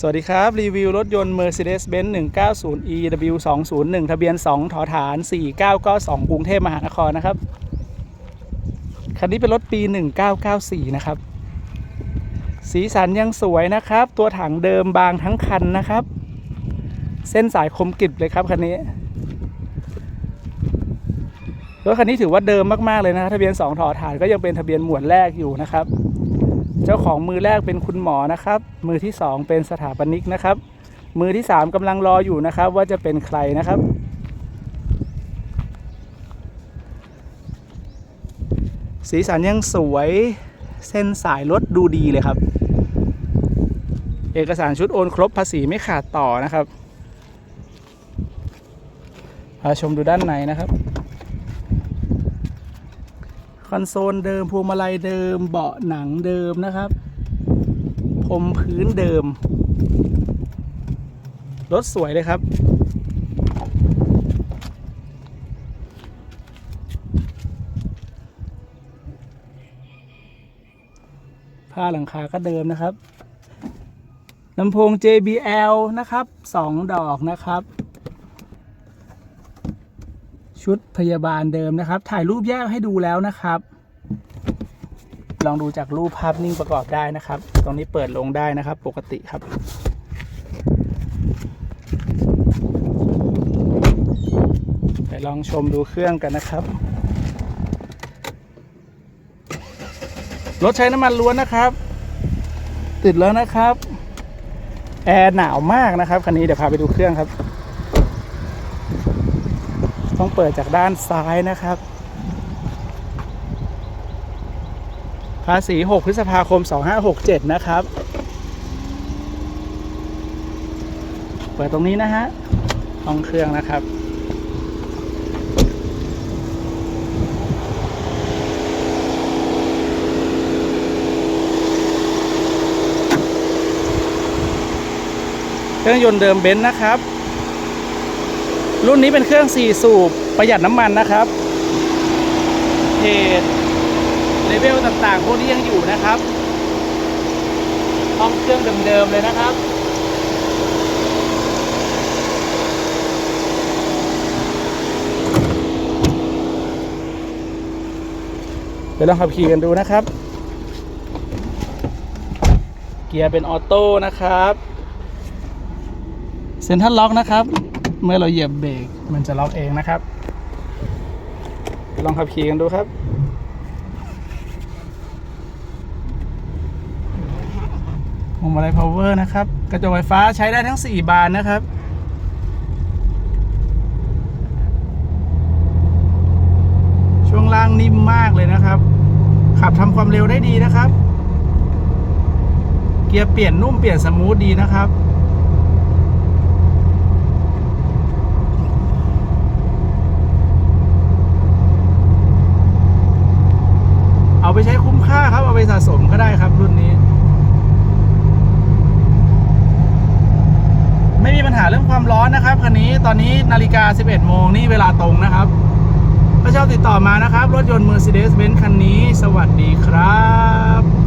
สวัสดีครับ รีวิวรถยนต์ Mercedes-Benz 190 EW 201 ทะเบียน 2 ถอฐาน 4992 กรุงเทพมหานครนะครับ คันนี้เป็นรถปี 1994 นะครับ สีสันยังสวยนะครับ ตัวถังเดิมบางทั้งคันนะครับ เส้นสายคมกริบเลยครับคันนี้ รถคันนี้ถือว่าเดิมมาก ๆ เลยนะ ทะเบียน 2 ถอฐานก็ยังเป็นทะเบียนหมวดแรกอยู่นะครับ เจ้าของมือแรกเป็นคุณหมอนะครับ มือที่ 2 เป็นสถาปนิกนะครับ มือที่ 3กำลังรออยู่นะครับ ว่าจะเป็นใครนะครับ สีสันยังสวยเส้นสายรถดูดีเลยครับ เอกสารชุดโอนครบภาษีไม่ขาดต่อนะครับพาชมดูด้านในนะครับ คอนโซลเดิมพวงมาลัยเดิม เบาะหนังเดิมนะครับพรมพื้นเดิม รถสวยเลยครับ ผ้าหลังคาก็เดิมนะครับลำโพง JBL นะครับ 2 ดอกนะครับ ชุดพยาบาลเดิมนะครับ ถ่ายรูปแยกให้ดูแล้วนะครับ ลองดูจากรูปภาพนิ่งประกอบได้นะครับ ตรงนี้เปิดลงได้นะครับ ปกติครับ ไปลองชมดูเครื่องกันนะครับ รถใช้น้ำมันล้วนนะครับ ติดแล้วนะครับ แอร์หนาวมากนะครับคันนี้เดี๋ยวพาไปดูเครื่องครับ ต้องเปิดจากด้านซ้ายนะครับ ภาษี 6 พฤษภาคม 2567 นะครับ เปิดตรงนี้นะฮะห้องเครื่องนะครับเครื่องยนต์เดิมเบนซ์นะครับ รุ่นนี้เป็นเครื่อง 4 สูบประหยัดน้ำมันนะครับเพจเลเวลต่างๆ พวกนี้ยังอยู่นะครับห้องเครื่องเดิมๆเลยนะครับเดี๋ยวลองขับขี่กันดูนะครับ เกียร์เป็นออโต้นะครับ เซ็นทรัลล็อกนะครับ เมื่อเราเหยียบเบรกมันจะล็อกเองนะครับ ลองขับขี่กันดูครับพวงมาลัยพาวเวอร์นะครับ กระจกไฟฟ้าใช้ได้ทั้ง 4 บานนะครับช่วงล่างนิ่มมากเลยนะครับ ขับทำความเร็วได้ดีนะครับ เกียร์เปลี่ยนนุ่มเปลี่ยนสมูทดีนะครับ เอาไปใช้คุ้มค่าครับ เอา ไปสะสมก็ได้ครับรุ่นนี้ ไม่มีปัญหาเรื่องความร้อนนะครับคันนี้ตอนนี้นาฬิกา 11 โมงนี่เวลาตรงนะครับถ้าชอบติดต่อมานะครับ รถยนต์ Mercedes-Benz คันนี้ สวัสดีครับ